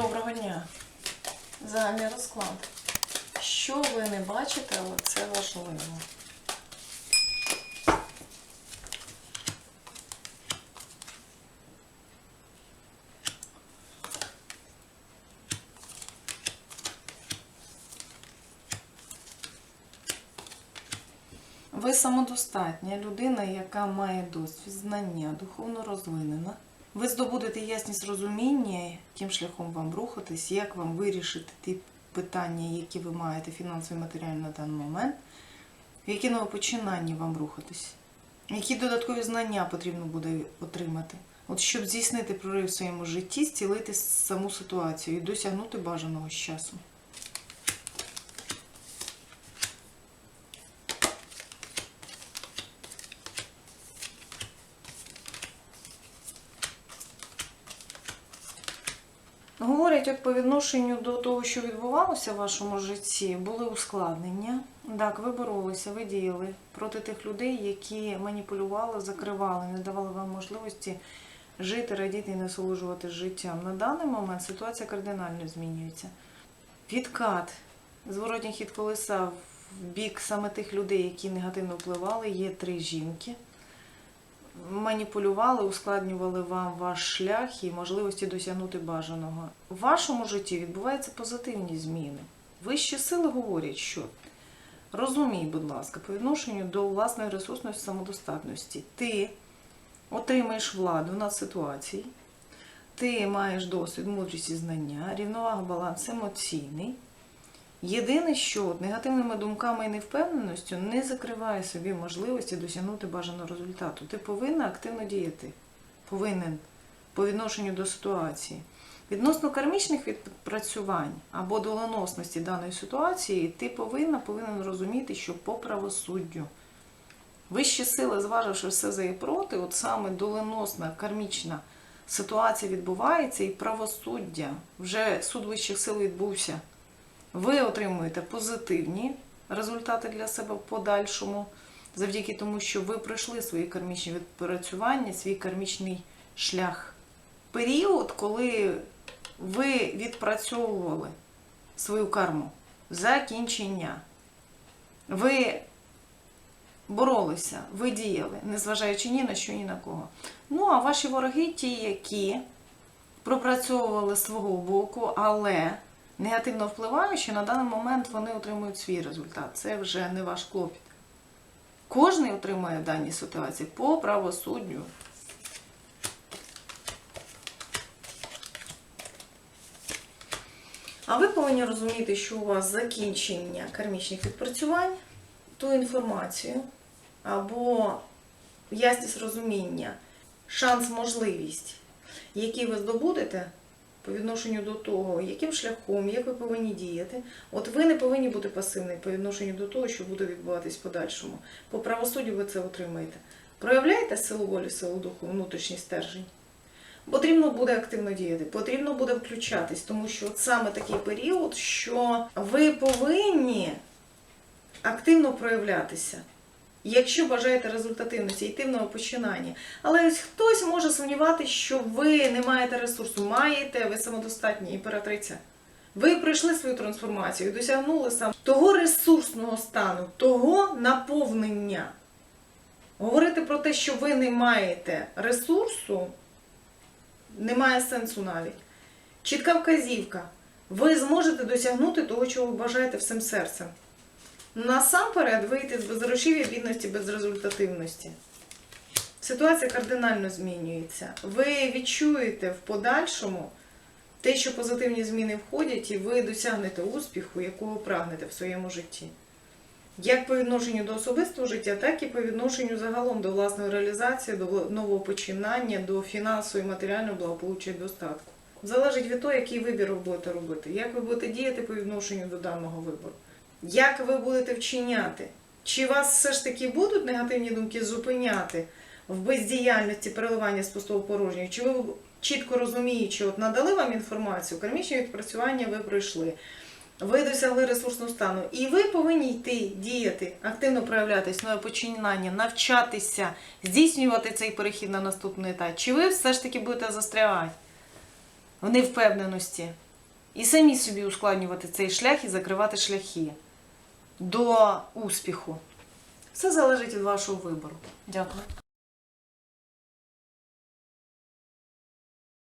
Доброго дня. Загальний розклад. Що ви не бачите, але це важливо. Ви самодостатня людина, яка має досвід, знання, духовно розвинена. Ви здобудете ясність розуміння, яким шляхом вам рухатись, як вам вирішити ті питання, які ви маєте фінансово і матеріально на даний момент, в які нове починання вам рухатись, які додаткові знання потрібно буде отримати. От щоб здійснити прорив в своєму житті, зцілити саму ситуацію і досягнути бажаного з часом. Говорять, от по відношенню до того, що відбувалося в вашому житті, були ускладнення. Так, ви боролися, ви діяли проти тих людей, які маніпулювали, закривали, не давали вам можливості жити, радіти і насолоджувати життям. На даний момент ситуація кардинально змінюється. Відкат, зворотній хід колеса в бік саме тих людей, які негативно впливали, є три жінки маніпулювали, ускладнювали вам ваш шлях і можливості досягнути бажаного. В вашому житті відбуваються позитивні зміни. Вищі сили говорять, що розумій, будь ласка, по відношенню до власної ресурсної самодостатності. Ти отримаєш владу над ситуацією, ти маєш досвід, мудрість і знання, рівновага, баланс емоційний. Єдине, що негативними думками і невпевненістю не закриває собі можливості досягнути бажаного результату. Ти повинна активно діяти. Повинен по відношенню до ситуації. Відносно кармічних відпрацювань або доленосності даної ситуації, ти повинна повинен розуміти, що по правосуддю. Вищі сили, зваживши все за і проти, от саме доленосна кармічна ситуація відбувається і правосуддя. Вже суд вищих сил відбувся. Ви отримуєте позитивні результати для себе в подальшому, завдяки тому, що ви пройшли свої кармічні відпрацювання, свій кармічний шлях. Період, коли ви відпрацьовували свою карму, закінчення. Ви боролися, ви діяли, незважаючи ні на що, ні на кого. Ну, а ваші вороги, ті, які пропрацьовували свого боку, але негативно впливаючи, на даний момент вони отримують свій результат. Це вже не ваш клопіт. Кожний отримує в даній ситуації по правосуддю. А ви повинні розуміти, що у вас закінчення кармічних відпрацювань, ту інформацію або ясність розуміння, шанс, можливість, які ви здобудете по відношенню до того, яким шляхом, як ви повинні діяти. От ви не повинні бути пасивні по відношенню до того, що буде відбуватись в подальшому. По правосуддю ви це отримаєте. Проявляєте силу волі, силу духу, внутрішній стержень. Потрібно буде активно діяти, потрібно буде включатись, тому що от саме такий період, що ви повинні активно проявлятися. Якщо бажаєте результативності, йтивного починання. Але ось хтось може сумніватися, що ви не маєте ресурсу. Маєте, ви самодостатні імператриця. Ви пройшли свою трансформацію, досягнули сам того ресурсного стану, того наповнення. Говорити про те, що ви не маєте ресурсу, немає сенсу навіть. Чітка вказівка. Ви зможете досягнути того, чого ви бажаєте всім серцем. Насамперед вийти з безгрошів'я, бідності, безрезультативності. Ситуація кардинально змінюється. Ви відчуєте в подальшому те, що позитивні зміни входять, і ви досягнете успіху, якого прагнете в своєму житті. Як по відношенню до особистого життя, так і по відношенню загалом до власної реалізації, до нового починання, до фінансового і матеріального благополуччя і достатку. Залежить від того, який вибір ви будете робити, як ви будете діяти по відношенню до даного вибору. Як ви будете вчиняти? Чи вас все ж таки будуть негативні думки зупиняти в бездіяльності переливання з пустого порожнього? Чи ви чітко розуміючи, от надали вам інформацію, кармічне відпрацювання ви пройшли, ви досягли ресурсного стану, і ви повинні йти, діяти, активно проявлятись, нове починання, навчатися, здійснювати цей перехід на наступний етап? Чи ви все ж таки будете застрягати в невпевненості? і самі собі ускладнювати цей шлях і закривати шляхи до успіху. Все залежить від вашого вибору. Дякую.